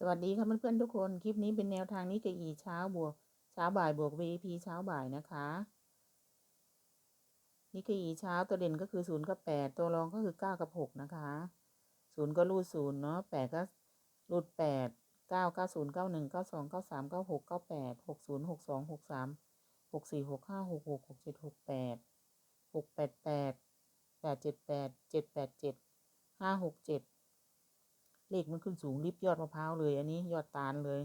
สวัสดีค่ะเพื่อนๆทุกคน คลิปนี้เป็นแนวทางนิกอีเช้าบวกเช้าบ่ายบวก VIP เช้าบ่ายนะคะนิกอีเช้าตัวเด่นก็คือศูนย์กับแปดตัวรองก็คือเก้ากับหกนะคะศูนย์ก็รูดศูนย์เนาะแปดก็รูดแปดเก้าเก้าศูนย์เก้าหนึ่งเก้าสองเก้าสามเก้าหกเก้าแปดหกศูนย์หกสองหกสามหกสี่หกห้าหกหกหกเจ็ดหกแปดหกแปดแปดแปดเจ็ดแปดเจ็ดแปดเจ็ดห้าหกเจ็ด เลขมันขึ้นสูงริบยอดมะพร้าวเลยอันนี้ยอดตาลเลย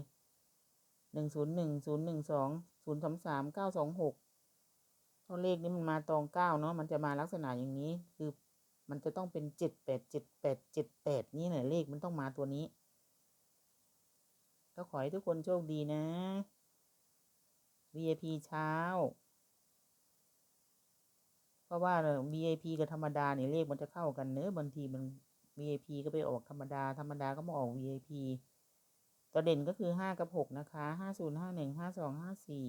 หนึ่งศูนย์หนึ่งศูนย์หนึ่งสองศูนย์สามสามเก้าสองหกเพราะเลขนี้มันมาตองเก้าเนาะมันจะมาลักษณะอย่างนี้ คือมันจะต้องเป็นเจ็ดแปดเจ็ดแปดเจ็ดแปดนี่แหละเลขมันต้องมาตัวนี้ ก็ขอให้ทุกคนโชคดีนะ VIP เช้า เพราะว่า VIP กับธรรมดาเนี่ยเลขมันจะเข้ากันเนอะบางทีมัน VIP ก็ไปออกธรรมดา ธรรมดาก็มาออก VIP ตัวเด่นก็คือห้ากับหกนะคะห้าศูนย์ห้าหนึ่งห้าสองห้าสี่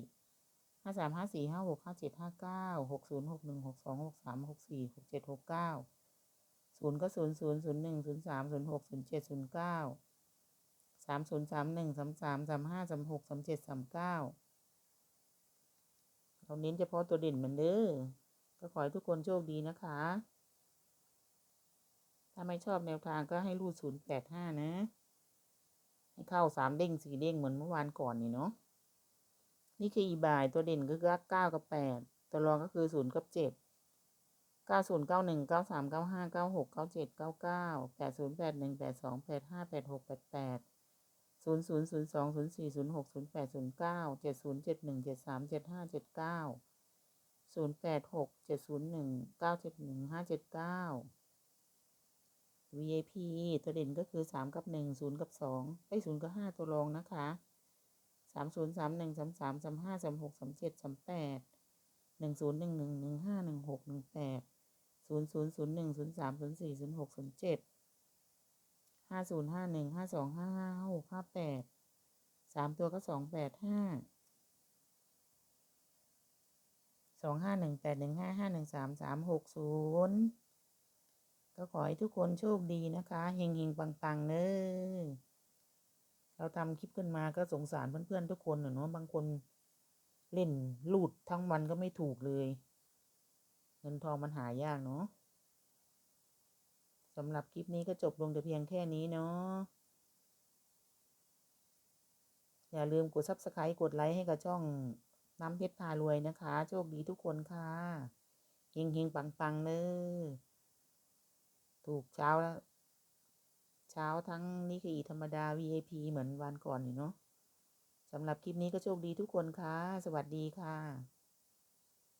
ห้าสามห้าสี่ห้าหกห้าเจ็ดห้าเก้าหกศูนย์หกหนึ่งหกสองหกสามหกสี่หกเจ็ดหกเก้าศูนย์ก็ศูนย์ศูนย์ศูนย์หนึ่งศูนย์สามศูนย์หกศูนย์เจ็ดศูนย์เก้าสามศูนย์สามหนึ่งสามสามสามห้าสามหกสามเจ็ดสามเก้าเราเน้นเฉพาะตัวเด่นเหมือนเด้อก็ขอให้ทุกคนโชคดีนะคะาไม่ชอบแนวทางก็ให้รูดศูนย์แปดห้านะ ให้เข้าสามเด้งสี่เด้งเหมือนเมื่อวานก่อนนี่เนาะ นี่คืออีบายตัวเด่นก็คือเก้ากับแปดตัวรองก็คือศูนย์กับเจ็ดเก้าศูนย์เก้าหนึ่งเก้าสามเก้าห้าเก้าหกเก้าเจ็ดเก้าเก้าแปดศูนย์แปดหนึ่งแปดสองแปดห้าแปดหกแปดแปดศูนย์ศูนย์ศูนย์สองศูนย์สี่ศูนย์หกศูนย์แปดศูนย์เก้าเจ็ดศูนย์เจ็ดหนึ่งเจ็ดสามเจ็ดห้าเจ็ดเก้าศูนย์แปดหกเจ็ดศูนย์หนึ่งเก้าเจ็ดหนึ่งห้าเจ็ดเก้า VIP ตัวเด่นก็คือสามกับหนึ่งศูนย์กับสองไอ้ศูนย์กับห้าตัวรองนะคะสามศูนย์สามหนึ่งสามสามสามห้าสามหกสามเจ็ดสามแปดหนึ่งศูนย์หนึ่งหนึ่งหนึ่งห้าหนึ่งหกหนึ่งแปดศูนย์ศูนย์ศูนย์หนึ่งศูนย์สามศูนย์สี่ศูนย์หกศูนย์เจ็ดห้าศูนย์ห้าหนึ่งห้าสองห้าห้าห้าหกห้าแปดสามตัวก็สองแปดห้าสองห้าหนึ่งแปดหนึ่งห้าห้าหนึ่งสามสามหกศูนย์ ก็ขอให้ทุกคนโชคดีนะคะเฮงเฮงปังปังเนอเราทำคลิปขึ้นมาก็สงสารเพื่อนๆทุกคนเนาะบางคนเล่นลูดทั้งวันก็ไม่ถูกเลย เงินทองมันหายากเนาะสำหรับคลิปนี้ก็จบลงแต่เพียงแค่นี้เนาะอย่าลืมกดซับสไครต์กดไลค์ให้กับช่องน้ำเพชรพารวยนะคะ โชคดีทุกคนค่ะเฮงเฮงปังปังเนอ ถูกเช้าแล้ว เช้าทั้งนี่คือธรรมดา VIP เหมือนวันก่อนอยู่เนาะสำหรับคลิปนี้ก็โชคดีทุกคนค่ะ สวัสดีค่ะ